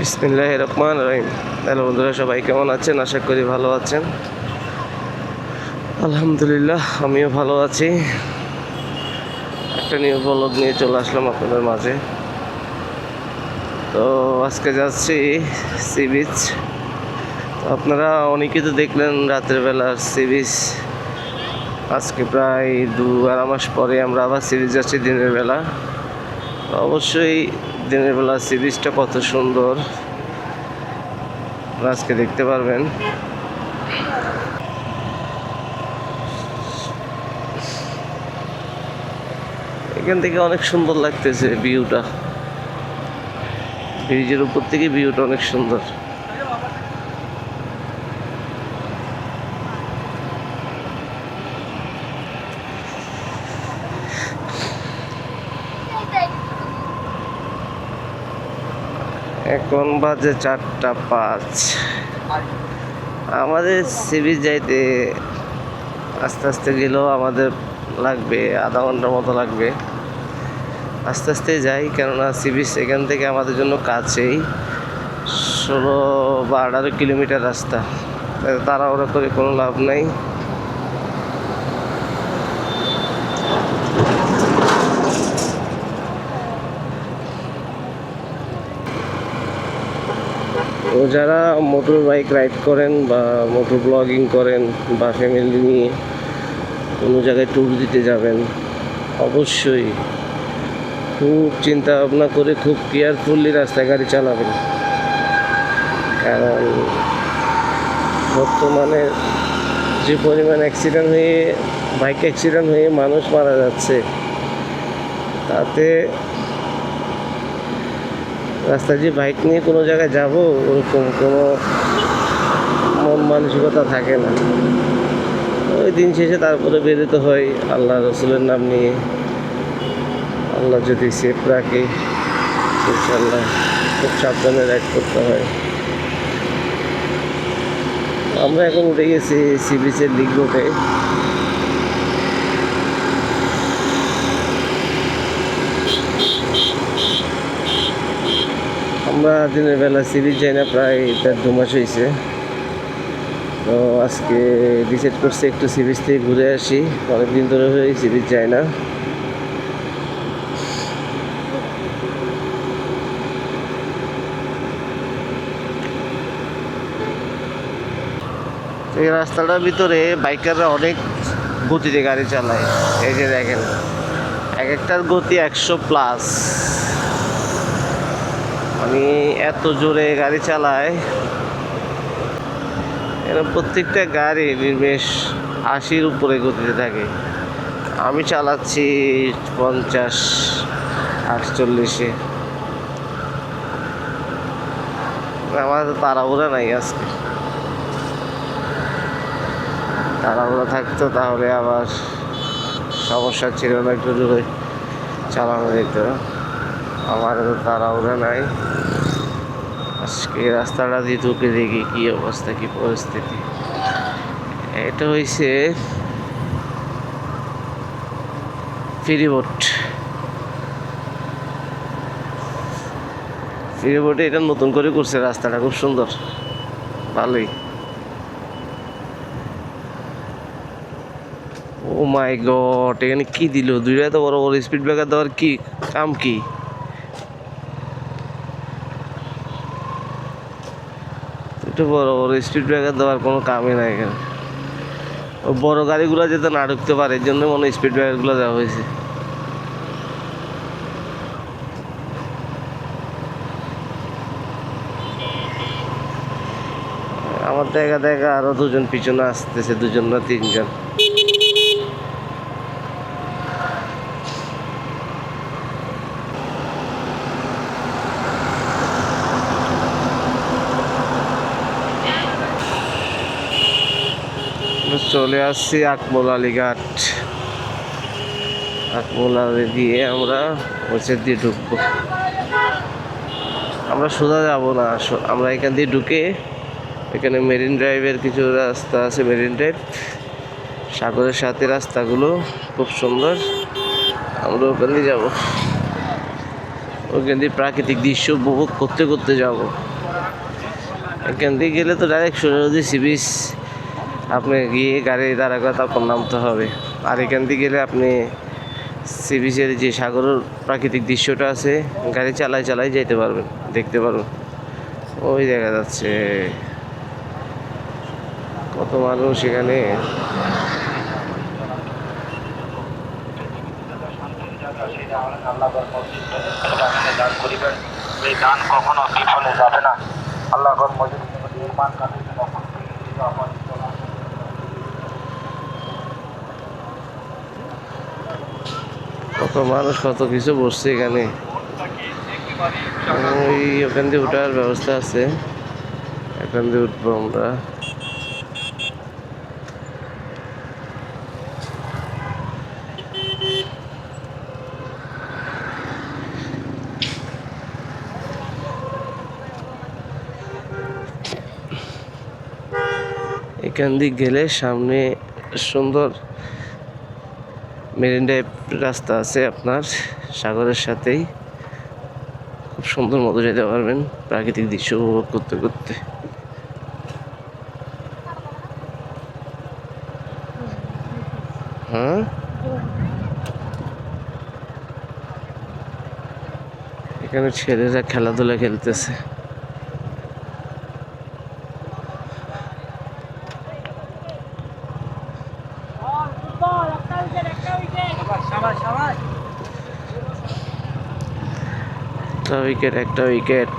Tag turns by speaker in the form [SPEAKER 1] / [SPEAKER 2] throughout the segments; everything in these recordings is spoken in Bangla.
[SPEAKER 1] বিসমিল্লাহ রহমান রহিম। হ্যালো বন্ধুরা, সবাই কেমন আছেন? আশা করি ভালো আছেন। আলহামদুলিল্লাহ, আমিও ভালো আছি। একটা নিউ ব্লগ নিয়ে চলে আসলাম আপনাদের মাঝে। তো আজকে যাচ্ছি সি বিচ। আপনারা অনেকেই তো দেখলেন রাতের বেলার সি বিচ। আজকে প্রায় দু আড়াই মাস পরে আমরা আবার সি বিচ যাচ্ছি দিনের বেলা। অবশ্যই দিনের বেলা সি বিচটা কত সুন্দর। আজকে দেখতে পারবেন। এখান থেকে অনেক সুন্দর লাগতেছে ভিউটা। ব্রিজের উপর থেকে ভিউটা অনেক সুন্দর। এখন বাজে চারটা পাঁচ। আমাদের সিবি যাইতে আস্তে আস্তে গেলেও আমাদের লাগবে, আধা ঘণ্টার মতো লাগবে। আস্তে আস্তে যাই, কেননা সি বিচ এখান থেকে আমাদের জন্য কাছেই। ষোলো বা আঠারো কিলোমিটার রাস্তা। তাড়াহুড়ো করে কোনো লাভ নাই। যারা মোটর বাইক রাইড করেন বা মোটর ব্লগিং করেন বা ফ্যামিলি নিয়ে কোনো জায়গায় ট্যুর দিতে যাবেন, অবশ্যই খুব চিন্তা ভাবনা করে খুব কেয়ারফুলি রাস্তায় গাড়ি চালাবেন। কারণ বর্তমানে যে পরিমাণ অ্যাক্সিডেন্ট হয়ে বাইক অ্যাক্সিডেন্ট হয়ে মানুষ মারা যাচ্ছে, তাতে রাস্তায় যে বাইক নিয়ে কোনো জায়গায় যাব, ওরকম কোনো মন মানসিকতা থাকে না। ওই দিন শেষে তারপরে বেরোতে হয়, আল্লাহ রসুলের নাম নিয়ে। আল্লাহ যদি সেফ রাখে ইনশাল্লাহ খুব সাবধানে রাইড করতে হয়। আমরা এখন উঠে গেছি সি বিচের রোডে আমরা দিনের বেলা সি বিচ যাই না, প্রায় দেড় দু মাস হয়েছে তো আজকে ডিসাইড করছি একটু সি বিচ থেকে ঘুরে আসি। অনেকদিন ধরে হয়ে সি বিচ যায় না। এই রাস্তাটার ভিতরে বাইকাররা অনেক গতিতে গাড়ি চালায়। এই যে দেখেন, এক একটার গতি একশো প্লাস মানে এত জোরে গাড়ি চালাই। এরা প্রত্যেকটা গাড়ি বেশ আশির উপরে গতিতে থাকে। আমি চালাচ্ছি পঞ্চাশ, আটচল্লিশে। আমার তাড়াহুড়া নাই আজকে। তাড়াহুড়া থাকতো তাহলে আবার সমস্যা ছিল না একটু জোরে চালানো যেত। আমার তো তাড়াহুড়া নাই। আজকে রাস্তাটা দিয়ে ঢুকে দেখি কি অবস্থা, কি পরিস্থিতি। এটা হইছে ফেরিবোট ফেরিবোটে এটা নতুন করে করছে, রাস্তাটা খুব সুন্দর। ভালোই। ও মাই গড এখানে কি দিল? দুইটা তো বড় বড় স্পিড ব্রেকার দেওয়ার কি কাম কি? একটু বড় বড় স্পিড ব্রেকার দেওয়ার কোনো কামই নাই এখানে। বড় গাড়িগুলো যাতে না ঢুকতে পারে, এই জন্য মনে স্পিড ব্রেকারগুলো দেওয়া হয়েছে। আমার দেখা দেখা আরও দুজন পিছনে আসতেছে, দুজন না তিনজন। চলে আসছি আকমল আলীঘাট আকমল আলী দিয়ে আমরা হচ্ছে দিয়ে ঢুকবো। আমরা সোজা যাব না আমরা এখান দিয়ে ঢুকে এখানে মেরিন ড্রাইভের কিছু রাস্তা আছে। মেরিন ড্রাইভ, সাগরের সাথে রাস্তাগুলো খুব সুন্দর। আমরা ওখান দিয়ে যাব। ওইখান দিয়ে প্রাকৃতিক দৃশ্য উপভোগ করতে করতে যাব। এখান দিয়ে গেলে তো ডাইরেক্ট সোজাসুজি সি বিচ আপনি গিয়ে গাড়ি দাঁড়া করে তারপর নামতে হবে। আর এখান দিয়ে গেলে আপনি সি বিচের যে সাগরের প্রাকৃতিক দৃশ্যটা আছে, গাড়ি চালায় চালায় যেতে পারবেন, দেখতে পারবেন। ওই দেখা যাচ্ছে। কত মানুষ এখানে।
[SPEAKER 2] দান কখনো যাবে না। মসজিদ নির্মাণ কাজের
[SPEAKER 1] কত মানুষ, কত কিছু বসছে এখানে। ওই ওখান দিয়ে ওঠার ব্যবস্থা আছে। এখান দিয়ে উঠবো আমরা। এখান দিয়ে গেলে সামনে সুন্দর মেরিন ড্রাইভ রাস্তা আছে আপনার, সাগরের সাথেই। খুব সুন্দর মতো যেতে পারবেন, প্রাকৃতিক দৃশ্য উপভোগ করতে করতে। হ্যাঁ? এখানে ছেলেরা খেলাধুলা খেলতেছে। একটা উইকেট একটা উইকেট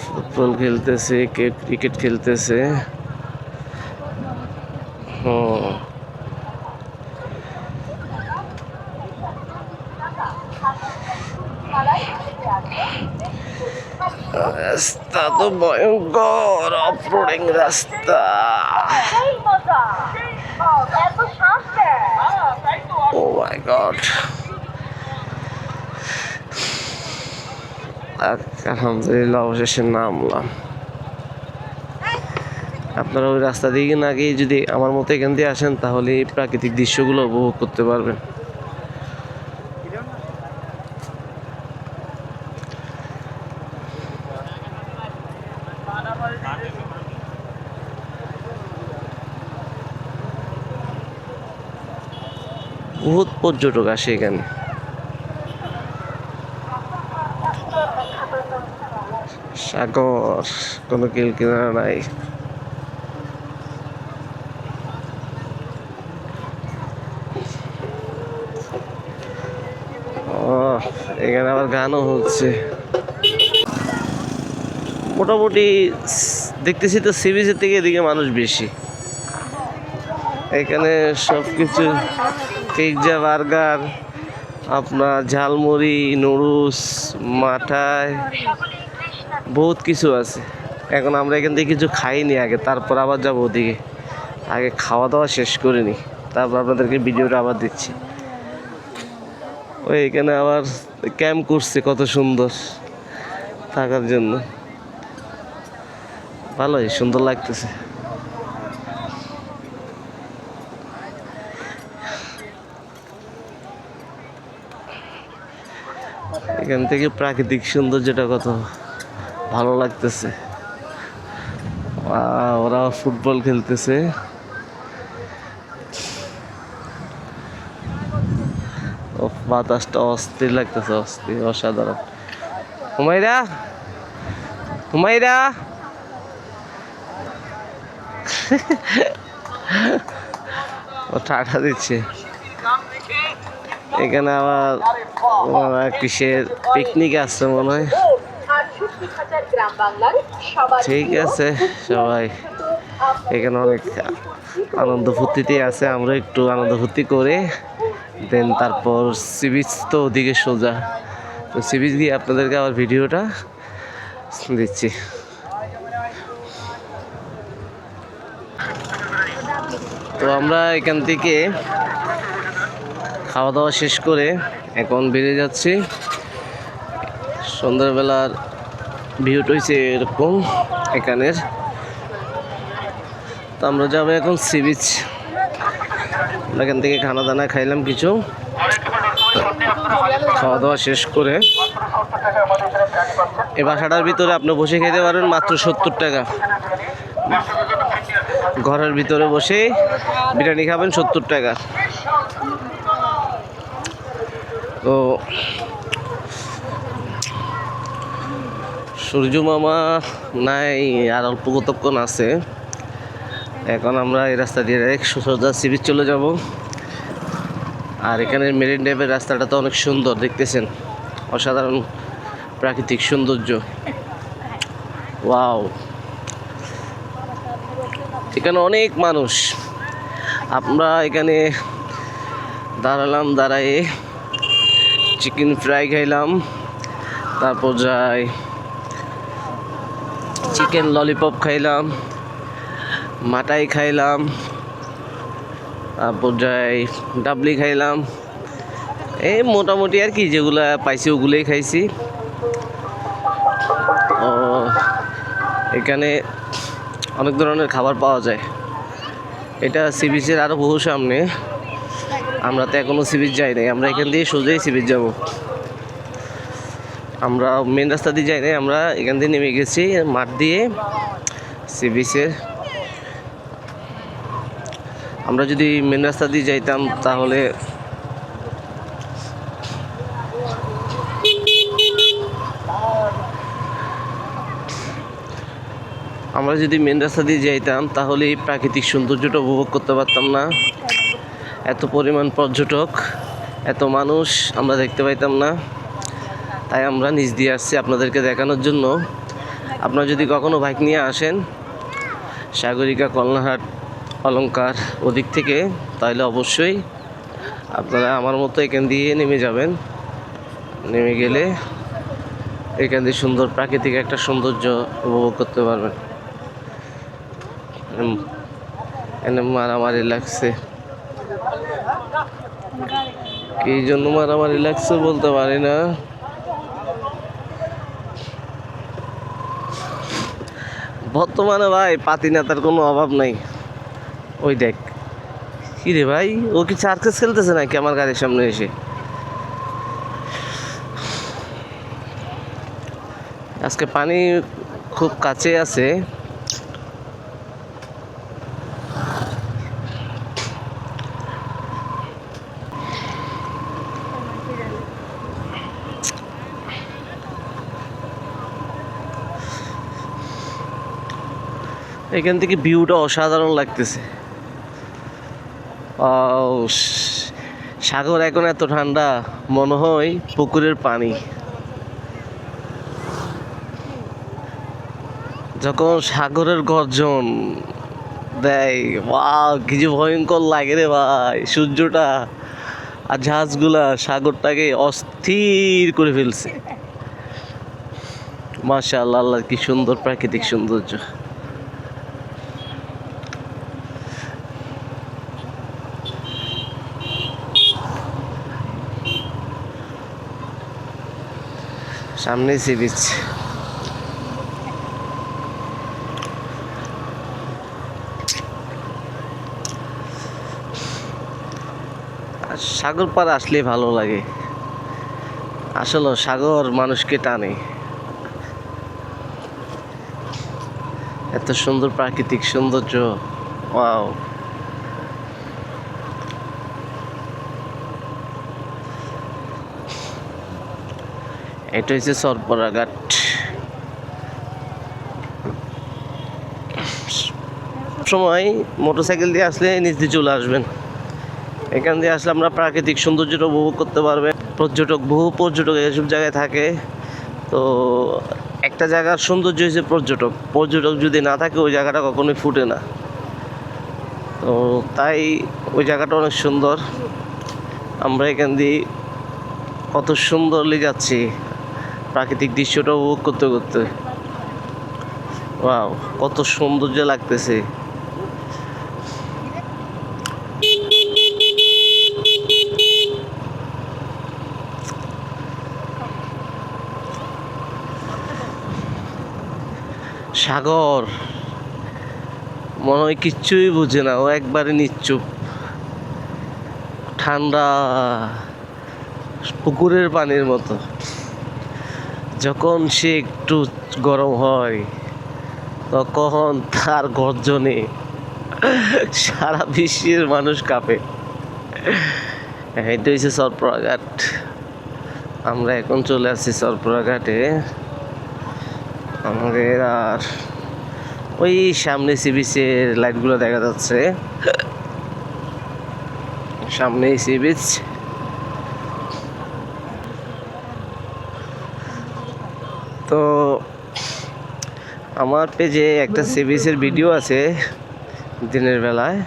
[SPEAKER 1] ফুটবল খেলতেছে, কে ক্রিকেট খেলতেছে? হুম। রাস্তা তো ভয়ঙ্কর অফরোডিং রাস্তা
[SPEAKER 3] সেই মজা এত শান্তি
[SPEAKER 1] ও মাই গড আলহামদুলিল্লাহ, অবশেষে নামলাম। আপনারা ওই রাস্তা দিয়ে না গিয়ে যদি আমার মতো এখান দিয়ে আসেন, তাহলে এই প্রাকৃতিক দৃশ্যগুলো উপভোগ করতে পারবেন। বহুত পর্যটক আসে এখানে। সাগর, কোনো কিল কিনারা নাই। এখানে আবার গানও হচ্ছে। মোটামুটি দেখতেছি তো সিবিসের থেকে এদিকে মানুষ বেশি। এখানে সব কিছু পিৎজা, বার্গার, আপনার ঝালমুড়ি, নুডলস মাঠায় বহুত কিছু আছে। এখন আমরা এখান থেকে কিছু খাইনি আগে, তারপর আবার যাব ওদিকে। আগে খাওয়া দাওয়া শেষ করে নি তারপর আপনাদেরকে ভিডিওটা আবার দিচ্ছি। ওই এখানে আবার ক্যাম্প করছে কত সুন্দর থাকার জন্য। ভালোই, সুন্দর লাগতেছে। এখান থেকে প্রাকৃতিক সৌন্দর্যটা কত। ভালো লাগতেছে। ওরা ফুটবল খেলতেছে। বাতাসটা অস্থির লাগতেছে, অস্থির, অসাধারণ। হুমাইরা হুমাইরা ও ঠাটা দিচ্ছে। এখানে আবার কিসের পিকনিক আসছে মনে হয়
[SPEAKER 3] আটষট্টি হাজার গ্রাম বাংলার সবার
[SPEAKER 1] ঠিক আছে সবাই। এখানে অনেক আনন্দ ফুর্তিতে আছে আমরা একটু আনন্দ ফুর্তি করে দেন তারপর সি বিচ তো ওদিকে সোজা। তো সি বিচ গিয়ে আপনাদেরকে আবার ভিডিওটা দিচ্ছি। তো আমরা এখান থেকে খাওয়া দাওয়া শেষ করে এখন বেরিয়ে যাচ্ছি। সন্ধ্যাবেলার ভিউটা হয়েছে এরকম, এখানের। তো আমরা যাব এখন সি বিচ। এখান থেকে খানা দানা খাইলাম কিছু। খাওয়া দাওয়া শেষ করে। এই বাসাটার ভিতরে আপনি বসে খেতে পারেন মাত্র সত্তর টাকা। ঘরের ভিতরে বসে বিরিয়ানি খাবেন সত্তর টাকা। তো সূর্য মামা নাই, আর অল্প কতক্ষণ আছে? এখন আমরা এই রাস্তা দিয়ে ডাইরেক্ট সোজা সিবিচ চলে যাব। আর এখানে মেরিন ড্রাইভের রাস্তাটা তো অনেক সুন্দর, দেখতেছেন? অসাধারণ প্রাকৃতিক সৌন্দর্য। ওয়াও। এখানে অনেক মানুষ। আমরা এখানে দাঁড়ালাম, দাঁড়ায়ে চিকেন ফ্রাই খাইলাম, তারপর যাই চিকেন ললিপপ খাইলাম, মাটাই খাইলাম, তারপর যাই ডাবলি খাইলাম। এই মোটামুটি আর কি যেগুলা পাইছি ওগুলোই খাইছি। ও এখানে অনেক ধরনের খাবার পাওয়া যায়। এটা সি বিচের আরও বহু সামনে। আমরা তো এখনও সি বিচ যাই নাই, আমরা এখান দিয়ে সোজাই সি বিচ যাব। আমরা মেন রাস্তা দিয়ে যাই নাই, আমরা এখান দিয়ে নেমে গেছি, মাঠ দিয়ে সি বিচের আমরা যদি মেন রাস্তা দিয়ে যাইতাম তাহলে আমরা যদি মেন রাস্তা দিয়ে যাইতাম তাহলে এই প্রাকৃতিক সৌন্দর্যটা উপভোগ করতে পারতাম না। এত পরিমাণ পর্যটক, এত মানুষ আমরা দেখতে পাইতাম না। তাই আমরা নিচ দিয়ে আসছি আপনাদেরকে দেখানোর জন্য। আপনারা যদি কখনো বাইক নিয়ে আসেন, সাগরিকা, কলনাহাট অলঙ্কার ওদিক থেকে, তাহলে অবশ্যই আপনারা আমার মতো এখান দিয়ে নেমে যাবেন। নেমে গেলে এখান দিয়ে সুন্দর প্রাকৃতিক একটা সৌন্দর্য উপভোগ করতে পারবেন। এনে মারামারি লাগছে। কি জন্য মারামারি লাগছে বলতে পারি না। বর্তমানে ভাই পাতি নেতার কোনো অভাব নাই। ওই দেখ। কি রে ভাই? ও কি চার্কেস খেলতেছে নাকি আমার গাড়ির সামনে এসে? আজকে পানি খুব কাছে আছে। এখান থেকে ভিউটা অসাধারণ লাগতেছে। সাগর এখন এত ঠান্ডা, মনে হয় পুকুরের পানি। যখন সাগরের গর্জন দেয়, ওয়াও কিছু ভয়ঙ্কর লাগে রে ভাই, সূর্যটা আর জাহাজগুলা সাগরটাকে অস্থির করে ফেলছে। মাশা আল্লাহ কি সুন্দর প্রাকৃতিক সৌন্দর্য। সামনেই সি বিচ সাগর পার আসলে ভালো লাগে। আসলে সাগর মানুষকে টানে। এত সুন্দর প্রাকৃতিক সৌন্দর্য, ওয়াও। এটা হচ্ছে সরপরাঘাট সময় মোটরসাইকেল দিয়ে আসলে নিচ দিয়ে চলে আসবেন। এখান দিয়ে আসলে আমরা প্রাকৃতিক সৌন্দর্যটা উপভোগ করতে পারবেন পর্যটক, বহু পর্যটক এসব জায়গায় থাকে। তো একটা জায়গার সৌন্দর্য হচ্ছে পর্যটক। পর্যটক যদি না থাকে, ওই জায়গাটা কখনোই ফুটে না। তো তাই ওই জায়গাটা অনেক সুন্দর। আমরা এখান দিয়ে কত সুন্দরলি যাচ্ছি। প্রাকৃতিক দৃশ্যটা উপভোগ করতে করতে। ওয়াও, কত সৌন্দর্য লাগতেছে। সাগর। মনে হয় কিচ্ছুই বুঝে না, ও একবারে নিচ্ছুপ ঠান্ডা পুকুরের পানির মতো। যখন সে একটু গরম হয়, তখন তার গর্জনে সারা বিশ্বের মানুষ কাঁপে। এটা হচ্ছে সরপরাঘাট আমরা এখন চলে আসছি সরপরাঘাটে আমাদের আর ওই সামনে সি বিচের লাইটগুলো দেখা যাচ্ছে। সামনেই সি তো আমার পেজে একটা সি বিচের ভিডিও আছে দিনের বেলায়।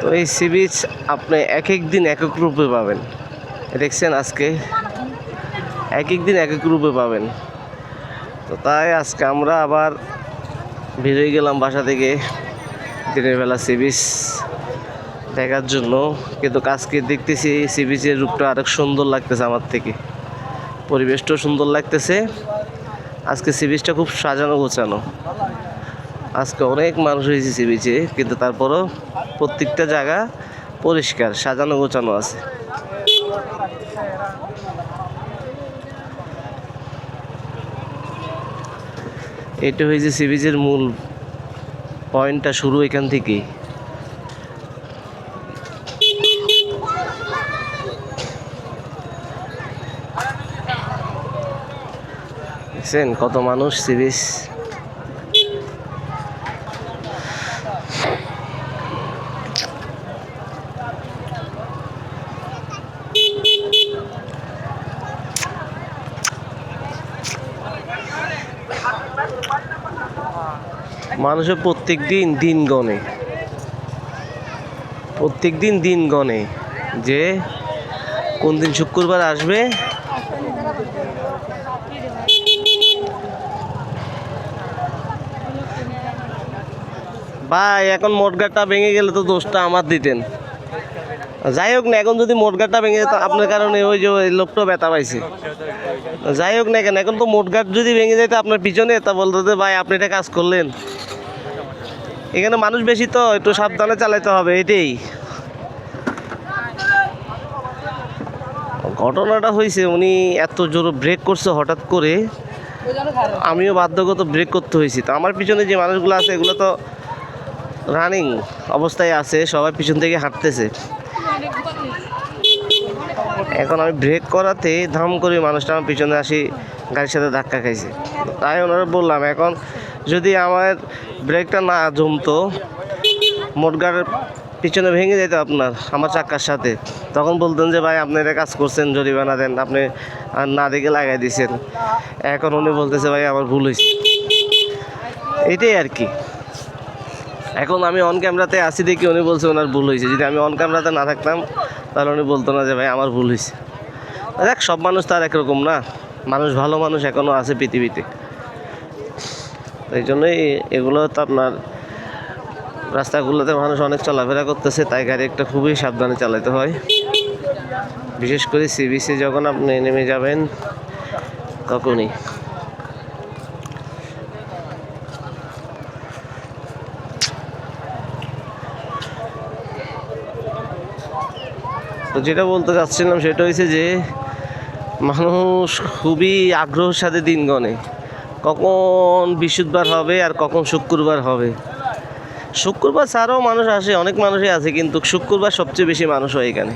[SPEAKER 1] তো এই সি বিচ আপনি এক এক দিন এক এক রূপে পাবেন। দেখছেন আজকে? এক এক দিন এক এক রূপে পাবেন। তো তাই আজকে আমরা আবার বেরোয় গেলাম বাসা থেকে দিনের বেলা সি বিচ দেখার জন্য। কিন্তু আজকে দেখতেছি সি বিচের রূপটা আরেক সুন্দর লাগতেছে আমার থেকে। পরিবেশটাও সুন্দর লাগতেছে। আজকে সি বিচটা খুব সাজানো গোছানো। আজকে অনেক মানুষ হয়েছে সি বিচে কিন্তু তারপরও প্রত্যেকটা জায়গা পরিষ্কার, সাজানো গোছানো আছে। এটা হয়েছে সি বিচের মূল পয়েন্টটা শুরু এখান থেকেই। দেখছেন কত মানুষ সিরিজ। মানুষের প্রত্যেক দিন দিন গণে প্রত্যেক দিন দিন গণে যে কোন দিন শুক্রবার আসবে ভাই, এখন মোটগাটটা ভেঙে গেলে তো দোষটা আমার দিতেন। যাই হোক না, এখন যদি মোটগাটটা ভেঙে যেত আপনার কারণে ওই যে ওই লোকটা ব্যথা পাইছে। যাই হোক না কেন, এখন তো মোটগাট যদি ভেঙে যেত আপনার পিছনে, তা বলতো ভাই, আপনি এটা কাজ করলেন। এখানে মানুষ বেশি তো, একটু সাবধানে চালাতে হবে, এটাই। ঘটনাটা হয়েছে উনি এত জোর ব্রেক করছে হঠাৎ করে। আমিও বাধ্যগত ব্রেক করতে হয়েছি তো আমার পিছনে যে মানুষগুলো আছে, এগুলো তো রানিং অবস্থায় আছে, সবাই পিছন থেকে হাঁটতেছে। এখন আমি ব্রেক করাতে ধাম করে মানুষটা আমার পিছনে আসি, গাড়ির সাথে ধাক্কা খাইছে। তাই ওনারা বললাম, এখন যদি আমার ব্রেকটা না জমতো মোটগার পিছনে ভেঙে যেত আপনার, আমার চাক্কার সাথে। তখন বলতেন যে, ভাই, আপনি এটা কাজ করছেন, জরিমানা দেন, আপনি আর না দেখে লাগাই দিয়েছেন এখন উনি বলতেছে, ভাই, আমার ভুল হয়েছে এটাই আর কি। এখন আমি অন ক্যামেরাতে আসি দেখি উনি বলছে ওনার ভুল হয়েছে। যদি আমি অন ক্যামেরাতে না থাকতাম, তাহলে উনি বলতো না যে, ভাই, আমার ভুল হয়েছে। দেখ, সব মানুষ তো আর একরকম না। মানুষ ভালো মানুষ এখনও আছে পৃথিবীতে। এই জন্যই এগুলো তো আপনার রাস্তাগুলোতে মানুষ অনেক চলাফেরা করতেছে, তাই গাড়ি একটা খুবই সাবধানে চালাতে হয়। বিশেষ করে সিবিসি যখন আপনি নেমে যাবেন, তখনই। যেটা বলতে চাচ্ছিলাম সেটা হয়েছে যে, মানুষ খুবই আগ্রহের সাথে দিন গণে কখন বৃহস্পতিবার হবে আর কখন শুক্রবার হবে। শুক্রবার ছাড়াও মানুষ আসে, অনেক মানুষই আছে কিন্তু শুক্রবার সবচেয়ে বেশি মানুষ হয় এখানে,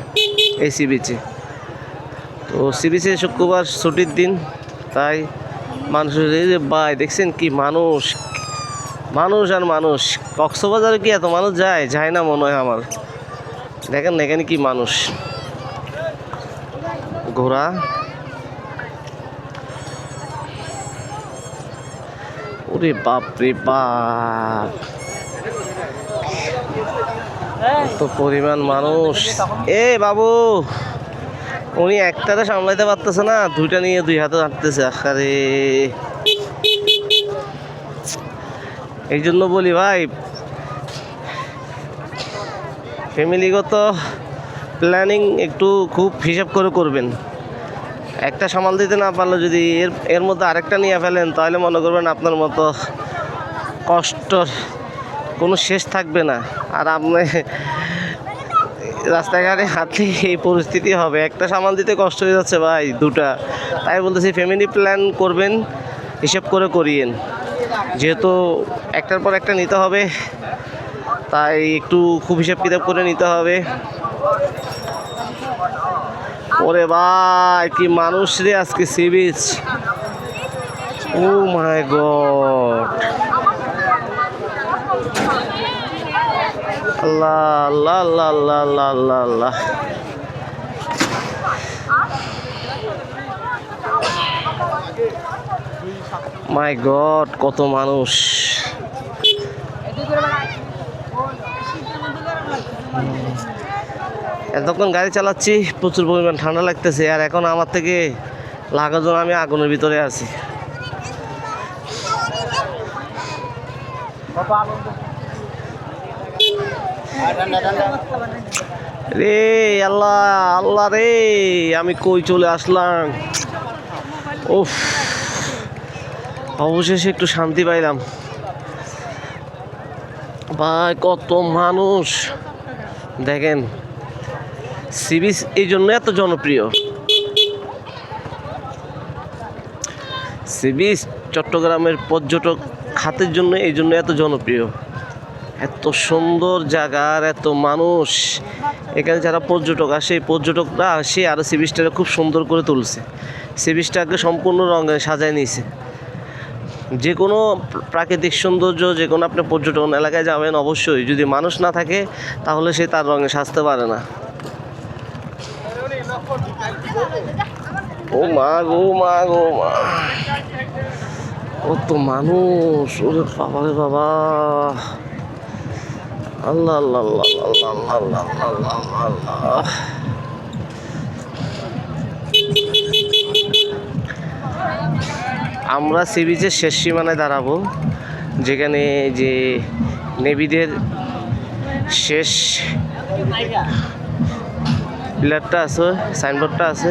[SPEAKER 1] এই সি বিচে তো সি বিচে শুক্রবার ছুটির দিন, তাই মানুষের এই যে, ভাই দেখছেন কি মানুষ মানুষ আর মানুষ, কক্সবাজারে কি এত মানুষ যায়? যায় না মনে হয় আমার। দেখেন এখানে কি মানুষ। ঘোড়া। ওরে বাপ রে বাপ। তো পরিমাণ মানুষ। এ বাবু, উনি একটাতে সামলাইতে পারতেছে না, দুইটা নিয়ে দুই হাতে হাঁটতেছে আরে এই জন্য বলি ভাই ফ্যামিলিগত প্ল্যানিং একটু খুব হিসাব করে করবেন। একটা সামাল দিতে না পারলে যদি এর এর মধ্যে আরেকটা নিয়ে ফেলেন, তাহলে মনে করবেন আপনার মতো কষ্টর কোনো শেষ থাকবে না। আর আপনি রাস্তাঘাটে হাঁটলে এই পরিস্থিতি হবে। একটা সামাল দিতে কষ্ট হয়ে যাচ্ছে ভাই দুটা। তাই বলতেছি ফ্যামিলি প্ল্যান করবেন, হিসেব করে করিয়েন। যেহেতু একটার পর একটা নিতে হবে, তাই একটু খুব হিসাব কিতাব করে নিতে হবে। ওরে ভাই, কি মানুষ রে আজকে sea beach oh my god. My god, কত মানুষ। এতক্ষণ গাড়ি চালাচ্ছি, প্রচুর পরিমাণ ঠান্ডা লাগতেছে আর এখন আমার থেকে লাগাজন আমি আগুনের ভিতরে আছি। রে আল্লাহ আল্লাহ রে, আমি কই চলে আসলাম? উফ, অবশেষে একটু শান্তি পাইলাম। ভাই, কত মানুষ। দেখেন সি বিচ এই জন্য এত জনপ্রিয়। সি বিচ চট্টগ্রামের পর্যটক খাতের জন্য এই জন্য এত জনপ্রিয়। এত সুন্দর জায়গার এত মানুষ। এখানে যারা পর্যটক আসে পর্যটকরা আসে আর সি বিচটাকে খুব সুন্দর করে তুলছে। সি বিচটাকে সম্পূর্ণ রঙে সাজায় নিয়েছে। যে কোনো প্রাকৃতিক সৌন্দর্য যে কোনো আপনি পর্যটন এলাকায় যাবেন, অবশ্যই যদি মানুষ না থাকে, তাহলে সে তার রঙে সাজতে পারে না। ও মা গো মা গো, মা। ও তো মানুষ, ওরে বাবা রে বাবা। আল্লাহ আল্লাহ আল্লাহ আল্লাহ আল্লাহ আল্লাহ আল্লাহ আল্লাহ আমরা সি বিচের শেষ সীমানায় দাঁড়াবো, যেখানে যে নেভিদের শেষ পিলারটা আছে সাইনবোর্ডটা আছে।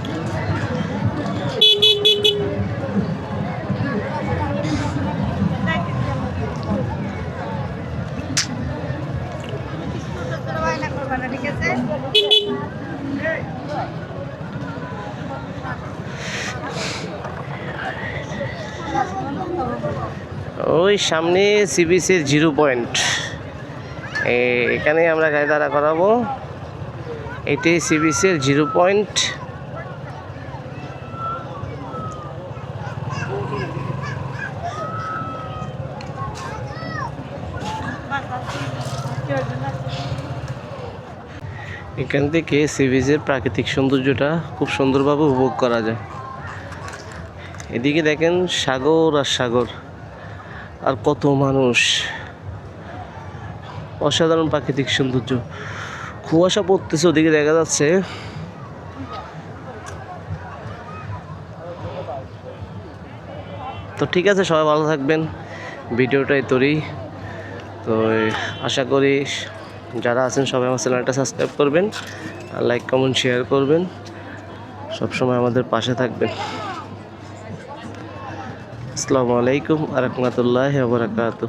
[SPEAKER 1] ওই সামনে সি বিচের জিরো পয়েন্ট। এখানে আমরা গাড়ি দাঁড়া করাবো। এটাই সি বিচের জিরো পয়েন্ট। এখান থেকে সি বিচের প্রাকৃতিক সৌন্দর্যটা খুব সুন্দরভাবে উপভোগ করা যায়। এদিকে দেখেন সাগর আর সাগর। আর কত মানুষ। অসাধারণ প্রাকৃতিক সৌন্দর্য। কুয়াশা পড়তেছে ওদিকে, দেখা যাচ্ছে। তো ঠিক আছে, সবাই ভালো থাকবেন। ভিডিওটাই তৈরি তো আশা করি যারা আছেন, সবাই আমার চ্যানেলটা সাবস্ক্রাইব করবেন আর লাইক, কমেন্ট শেয়ার করবেন। সবসময় আমাদের পাশে থাকবেন। আসসালামু আলাইকুম আরহামতুল্লাহ বরাকাতু